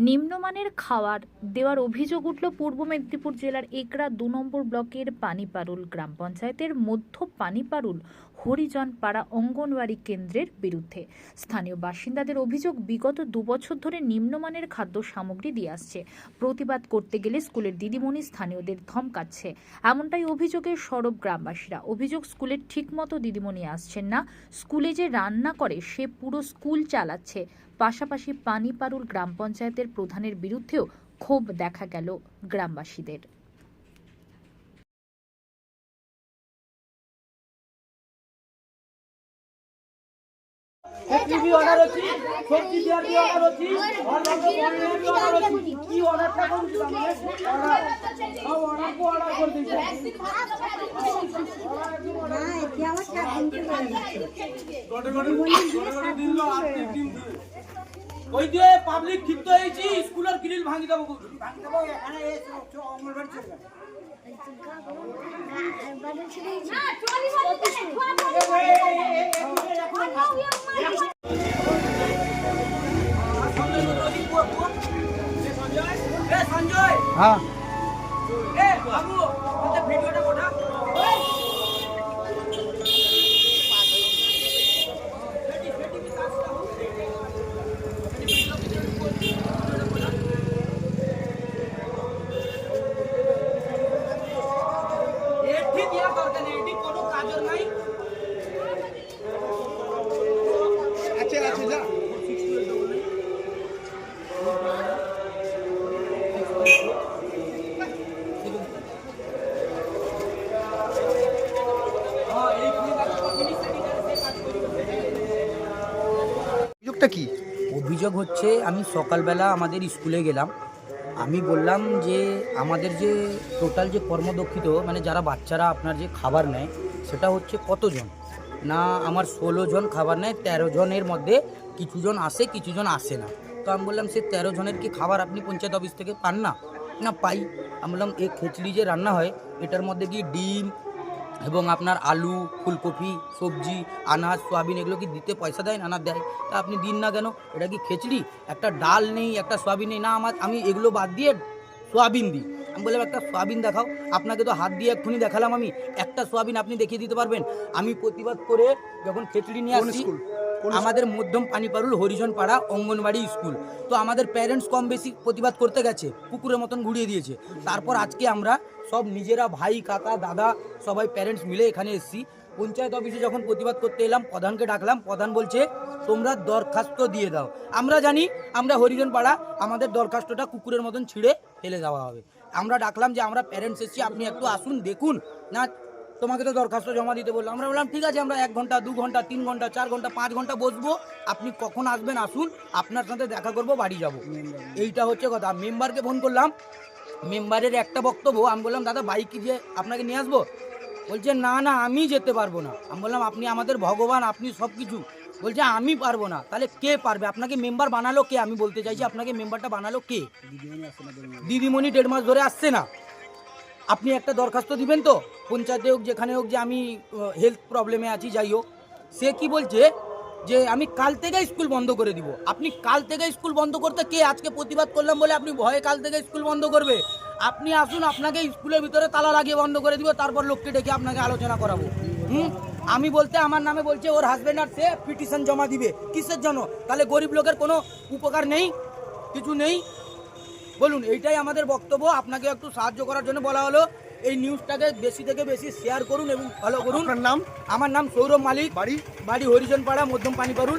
নিম্নমানের খাওয়ার দেওয়ার অভিযোগ উঠল পূর্ব মেদিনীপুর জেলার একরা দু নম্বর ব্লকের পানিপারুল গ্রাম পঞ্চায়েতের মধ্য পানিপারুল হরিজন পাড়া অঙ্গনওয়াড়ি কেন্দ্রের বিরুদ্ধে। স্থানীয় বাসিন্দাদের অভিযোগ, বিগত দুবছর ধরে নিম্নমানের খাদ্য সামগ্রী দিয়ে আসছে। প্রতিবাদ করতে গেলে স্কুলের দিদিমণি স্থানীয়দের ধমকাচ্ছে। এমনটাই অভিযোগের সরব গ্রামবাসীরা। অভিযোগ, স্কুলের ঠিকমতো দিদিমণি আসছেন না। স্কুলে যে রান্না করে, সে পুরো স্কুল চালাচ্ছে। পাশাপাশি পানিপারুল গ্রাম পঞ্চায়েতের প্রধানের বিরুদ্ধেও ক্ষোভ দেখা গেল গ্রামবাসীদের। টিভি অর্ডার হচ্ছে সবজি দেওয়ার কি অর্ডার হচ্ছে আর কি অর্ডার হচ্ছে কি অর্ডারটা আমরা অর্ডার সব অর্ডার কো অর্ডার করে দিয়েছে ওই যে পাবলিক ক্ষিপ্ত হয়েছি স্কুলের গ্রিল ভাঙি দেবো ভাঙি দেবো এখানে অঙ্গনবাড়ি চলবে সঞ্জয় হ্যাঁ এ বাবু ওদের ভিডিওটা কোথা এটি দিয়া দরকার নেই এটি কোনো কাজের নাই আছে আছে যা হ্যাঁ এই জিনিস সে কাজ করবে অভিযোগটা কি? অভিযোগ হচ্ছে, আমি সকালবেলা আমাদের স্কুলে গেলাম। আমি বললাম যে, আমাদের যে টোটাল যে কর্মদক্ষিত মানে যারা বাচ্চারা আপনার যে খাবার নেয়, সেটা হচ্ছে কতজন? না, আমার ষোলো জন খাবার নেয়, তেরো জনের মধ্যে কিছুজন আসে কিছুজন আসে না। তো আমি বললাম, সে তেরো জনের কি খাবার আপনি পঞ্চায়েত অফিস থেকে পান না? না, পাই। আমি বললাম এই খিচড়ি যে রান্না হয়, এটার মধ্যে কি ডিম এবং আপনার আলু ফুলকপি সবজি আনাজ সোয়াবিন এগুলো কি দিতে পয়সা দেয় না দেয়? তা আপনি দিন না কেন? এটা কি খিচড়ি? একটা ডাল নেই একটা সোয়াবিন নেই। না আমার আমি এগুলো বাদ দিয়ে সোয়াবিন দিই। আমি বললাম একটা সোয়াবিন দেখাও। আপনাকে তো হাত দিয়ে এক্ষুনি দেখালাম আমি। একটা সোয়াবিন আপনি দেখিয়ে দিতে পারবেন? আমি প্রতিবাদ করে যখন খিচড়ি নিয়ে আসছি আমাদের মধ্যম পানিপারুল হরিজন পাড়া অঙ্গনবাড়ি স্কুল। তো আমাদের প্যারেন্টস কম বেশি প্রতিবাদ করতে গেছে কুকুরের মতন ঘুরিয়ে দিয়েছে। তারপর আজকে আমরা সব নিজেরা, ভাই, কাকা, দাদা, সবাই প্যারেন্টস মিলে এখানে এসেছি। পঞ্চায়েত অফিসে যখন প্রতিবাদ করতে এলাম, প্রধানকে ডাকলাম, প্রধান বলছে, তোমরা দরখাস্ত দিয়ে দাও। আমরা জানি, আমরা হরিজন পাড়া আমাদের দরখাস্তটা কুকুরের মতন ছিঁড়ে ফেলে দেওয়া হবে। আমরা ডাকলাম যে, আমরা প্যারেন্টস এসেছি, আপনি একটু আসুন, দেখুন। না তোমাকে তো দরখাস্ত জমা দিতে বললাম। আমরা বললাম, ঠিক আছে, আমরা এক ঘণ্টা, দু ঘণ্টা, তিন ঘণ্টা, চার ঘণ্টা, পাঁচ ঘণ্টা বসবো। আপনি কখন আসবেন, আসুন। আপনার সাথে দেখা করব, বাড়ি যাব। এইটা হচ্ছে কথা। মেম্বারকে ফোন করলাম। মেম্বারের একটা বক্তব্য, আমি বললাম, দাদা বাইক দিয়ে আপনাকে নিয়ে আসব? বলছে, না না, আমি যেতে পারব না। আমি বললাম, আপনি আমাদের ভগবান, আপনি সব কিছু বলছে, আমি পারব না। তাহলে কে পারবে? আপনাকে মেম্বার বানালো কে? আমি বলতে চাইছি, আপনাকে মেম্বারটা বানালো কে? দিদিমণি দেড় মাস ধরে আসছে না। আপনি একটা দরখাস্ত দিবেন তো? পঞ্চায়েতে হোক, যেখানে হোক যে আমি হেলথ প্রবলেমে আছি, যাই হোক, সে কি বলছে যে আমি কাল থেকে স্কুল বন্ধ করে দিব। আপনি কাল থেকে স্কুল বন্ধ করতে কে আজকে প্রতিবাদ করলাম বলে আপনি ভয়ে কাল থেকে স্কুল বন্ধ করবে? আপনি আসুন, আপনাকে স্কুলের ভিতরে তালা লাগিয়ে বন্ধ করে দিব, তারপর লোককে ডেকে আপনাকে আলোচনা করাবো। হুম? আমি বলতে, আমার নামে বলছে, ওর হাজবেন্ড আর সে পিটিশন জমা দিবে। কিসের জন্য? তাহলে গরিব লোকের কোনো উপকার নেই? কিছু নেই? বলুন, এইটাই আমাদের বক্তব্য। আপনাকে একটু সাহায্য করার জন্য বলা হলো। এই নিউজটাকে বেশি থেকে বেশি শেয়ার করুন এবং ফলো করুন। নাম? আমার নাম সৌরভ মালিক। বাড়ি? বাড়ি হরিজন পাড়া মধ্যম পানি পারুল